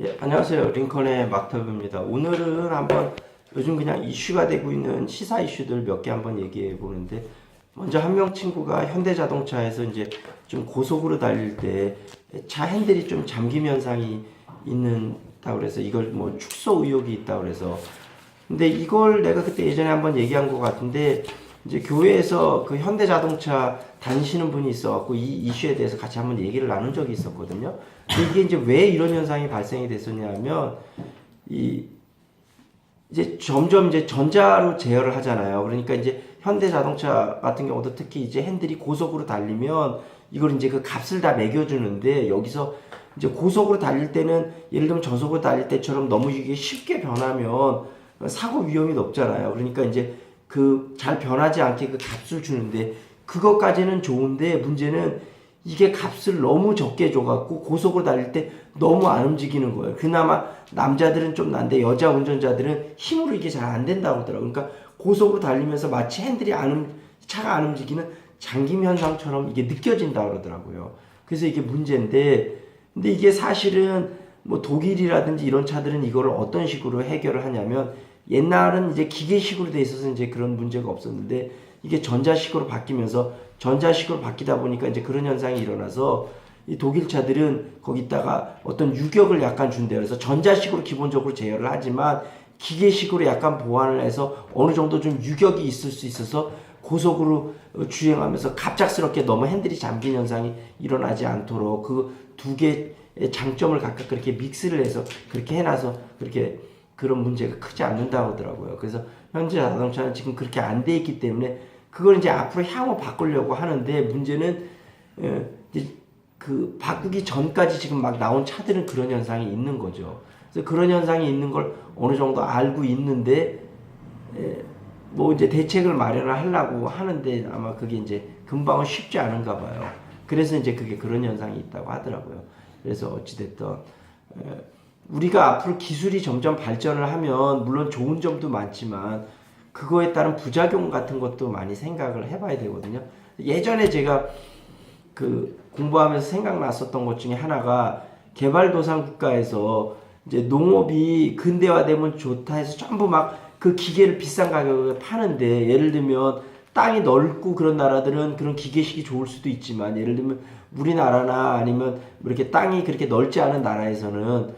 예, 안녕하세요. 링컨의 막터브입니다. 오늘은 한번 요즘 그냥 이슈가 되고 있는 시사 이슈들 몇 개 한번 얘기해 보는데 먼저 한 명 친구가 현대자동차에서 이제 좀 고속으로 달릴 때 차 핸들이 좀 잠김 현상이 있는다고 그래서 이걸 뭐 축소 의혹이 있다고 그래서 근데 이걸 내가 그때 예전에 한번 얘기한 것 같은데 이제 교회에서 그 현대자동차 다니시는 분이 있어갖고 이 이슈에 대해서 같이 한번 얘기를 나눈 적이 있었거든요. 이게 이제 왜 이런 현상이 발생이 됐었냐면 이 이제 점점 이제 전자로 제어를 하잖아요. 그러니까 이제 현대 자동차 같은 경우도 특히 이제 핸들이 고속으로 달리면 이걸 이제 그 값을 다 매겨주는데 여기서 이제 고속으로 달릴 때는 예를 들면 저속으로 달릴 때처럼 너무 이게 쉽게 변하면 사고 위험이 높잖아요. 그러니까 이제 그 잘 변하지 않게 그 값을 주는데 그것까지는 좋은데 문제는 이게 값을 너무 적게 줘갖고 고속으로 달릴 때 너무 안 움직이는 거예요. 그나마 남자들은 좀 난데 여자 운전자들은 힘으로 이게 잘 안 된다고 하더라고요. 그러니까 고속으로 달리면서 마치 핸들이 안, 움- 차가 안 움직이는 잠김 현상처럼 이게 느껴진다 그러더라고요. 그래서 이게 문제인데, 근데 이게 사실은 뭐 독일이라든지 이런 차들은 이거를 어떤 식으로 해결을 하냐면 옛날은 이제 기계식으로 돼 있어서 이제 그런 문제가 없었는데 이게 전자식으로 바뀌면서 전자식으로 바뀌다 보니까 이제 그런 현상이 일어나서 이 독일 차들은 거기다가 어떤 유격을 약간 준대요. 그래서 전자식으로 기본적으로 제어를 하지만 기계식으로 약간 보완을 해서 어느 정도 좀 유격이 있을 수 있어서 고속으로 어, 주행하면서 갑작스럽게 너무 핸들이 잠긴 현상이 일어나지 않도록 그 두 개의 장점을 각각 그렇게 믹스를 해서 그렇게 해놔서 그렇게 그런 문제가 크지 않는다고 하더라고요. 그래서 현재 자동차는 지금 그렇게 안 돼 있기 때문에 그걸 이제 앞으로 향후 바꾸려고 하는데 문제는 어, 이제 그 바꾸기 전까지 지금 막 나온 차들은 그런 현상이 있는 거죠. 그래서 그런 현상이 있는 걸 어느 정도 알고 있는데 에, 뭐 이제 대책을 마련을 하려고 하는데 아마 그게 이제 금방은 쉽지 않은가 봐요. 그래서 이제 그게 그런 현상이 있다고 하더라고요. 그래서 어찌됐든 에, 우리가 앞으로 기술이 점점 발전을 하면 물론 좋은 점도 많지만 그거에 따른 부작용 같은 것도 많이 생각을 해봐야 되거든요. 예전에 제가 그 공부하면서 생각났었던 것 중에 하나가 개발도상 국가에서 이제 농업이 근대화되면 좋다 해서 전부 막 그 기계를 비싼 가격에 파는데 예를 들면 땅이 넓고 그런 나라들은 그런 기계식이 좋을 수도 있지만 예를 들면 우리나라나 아니면 뭐 이렇게 땅이 그렇게 넓지 않은 나라에서는 어,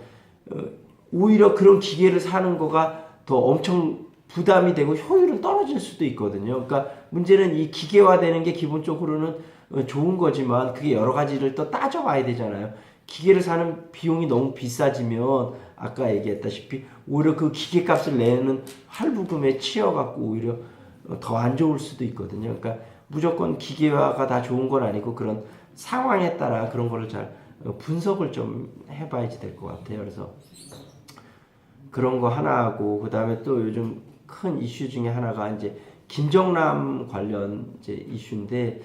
오히려 그런 기계를 사는 거가 더 엄청 부담이 되고 효율은 떨어질 수도 있거든요. 그러니까 문제는 이 기계화되는 게 기본적으로는 어, 좋은 거지만 그게 여러 가지를 또 따져봐야 되잖아요. 기계를 사는 비용이 너무 비싸지면 아까 얘기했다시피 오히려 그 기계 값을 내는 할부금에 치여갖고 오히려 더 안 좋을 수도 있거든요. 그러니까 무조건 기계화가 다 좋은 건 아니고 그런 상황에 따라 그런 거를 잘 어, 분석을 좀 해봐야지 될 것 같아요. 그래서 그런 거 하나 하고 그 다음에 또 요즘 큰 이슈 중에 하나가 이제 김정남 관련 이제 이슈인데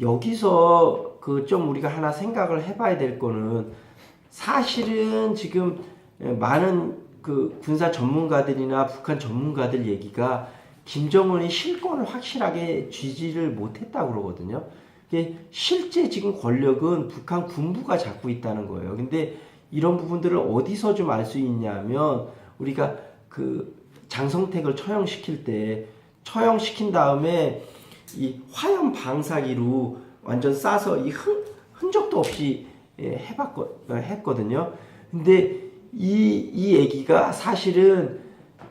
여기서 그 좀 우리가 하나 생각을 해봐야 될 거는 사실은 지금 많은 그 군사 전문가들이나 북한 전문가들 얘기가 김정은이 실권을 확실하게 쥐지를 못했다고 그러거든요. 이게 실제 지금 권력은 북한 군부가 잡고 있다는 거예요. 근데 이런 부분들을 어디서 좀 알 수 있냐면 우리가 그 장성택을 처형시킬 때 처형시킨 다음에 이 화염 방사기로 완전 쏴서 이 흔, 흔적도 없이 예, 해봤거, 했거든요. 근데 이, 이 얘기가 사실은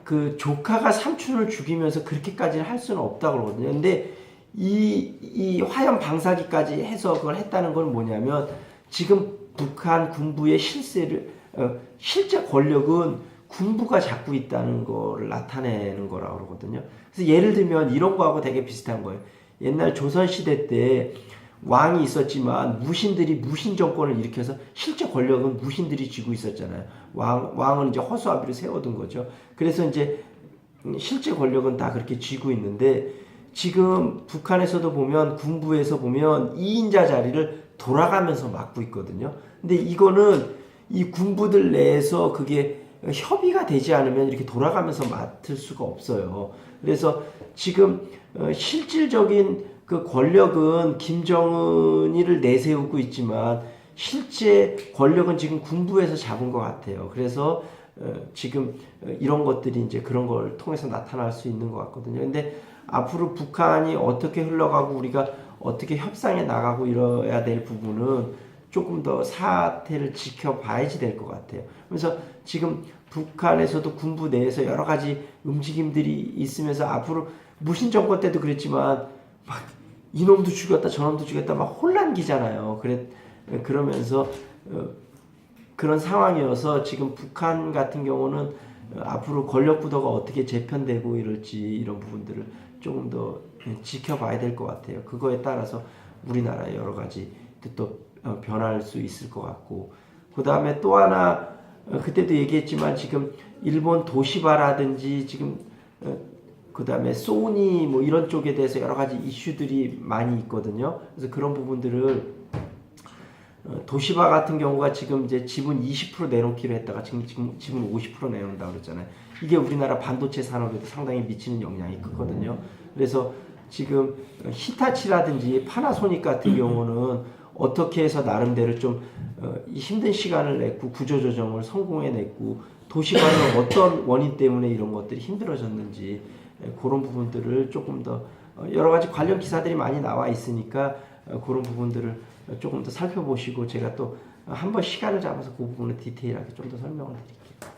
그 조카가 삼촌을 죽이면서 그렇게까지는 할 수는 없다고 그러거든요. 근데 이, 이 화염 방사기까지 해서 그걸 했다는 건 뭐냐면 지금 북한 군부의 실세를, 어, 실제 권력은 군부가 잡고 있다는 거를 나타내는 거라고 그러거든요. 그래서 예를 들면 이런 거하고 되게 비슷한 거예요. 옛날 조선 시대 때 왕이 있었지만 무신들이 무신 정권을 일으켜서 실제 권력은 무신들이 쥐고 있었잖아요. 왕, 왕은 이제 허수아비를 세워둔 거죠. 그래서 이제 실제 권력은 다 그렇게 쥐고 있는데 지금 북한에서도 보면 군부에서 보면 2인자 자리를 돌아가면서 맡고 있거든요. 근데 이거는 이 군부들 내에서 그게 협의가 되지 않으면 이렇게 돌아가면서 맡을 수가 없어요. 그래서 지금 어, 실질적인 그 권력은 김정은이를 내세우고 있지만 실제 권력은 지금 군부에서 잡은 것 같아요. 그래서 어, 지금 어, 이런 것들이 이제 그런 걸 통해서 나타날 수 있는 것 같거든요. 근데 앞으로 북한이 어떻게 흘러가고 우리가 어떻게 협상에 나가고 이래야 될 부분은 조금 더 사태를 지켜봐야지 될 것 같아요. 그래서 지금 북한에서도 군부 내에서 여러 가지 움직임들이 있으면서 앞으로 무신 정권 때도 그랬지만 막 이놈도 죽였다 저놈도 죽였다 막 혼란기잖아요. 그래 그러면서 어, 그런 상황이어서 지금 북한 같은 경우는 어, 앞으로 권력 구도가 어떻게 재편되고 이럴지 이런 부분들을 조금 더 지켜봐야 될 것 같아요. 그거에 따라서 우리나라 여러 가지 또 어, 변할 수 있을 것 같고 그 다음에 또 하나 어, 그때도 얘기했지만 지금 일본 도시바라든지 지금 그 다음에 소니 뭐 이런 쪽에 대해서 여러 가지 이슈들이 많이 있거든요. 그래서 그런 부분들을 어, 도시바 같은 경우가 지금 이제 지분 20% 내놓기로 했다가 지금 지금 지분 50% 내놓는다 그랬잖아요. 이게 우리나라 반도체 산업에도 상당히 미치는 영향이 크거든요. 그래서 지금 히타치라든지 파나소닉 같은 경우는 어떻게 해서 나름대로 좀 어, 이 힘든 시간을 냈고 구조조정을 성공해냈고 도시바는 어떤 원인 때문에 이런 것들이 힘들어졌는지 에, 그런 부분들을 조금 더 어, 여러 가지 관련 기사들이 많이 나와 있으니까 어, 그런 부분들을 조금 더 살펴보시고 제가 또 한 번 시간을 잡아서 그 부분을 디테일하게 좀 더 설명을 드릴게요.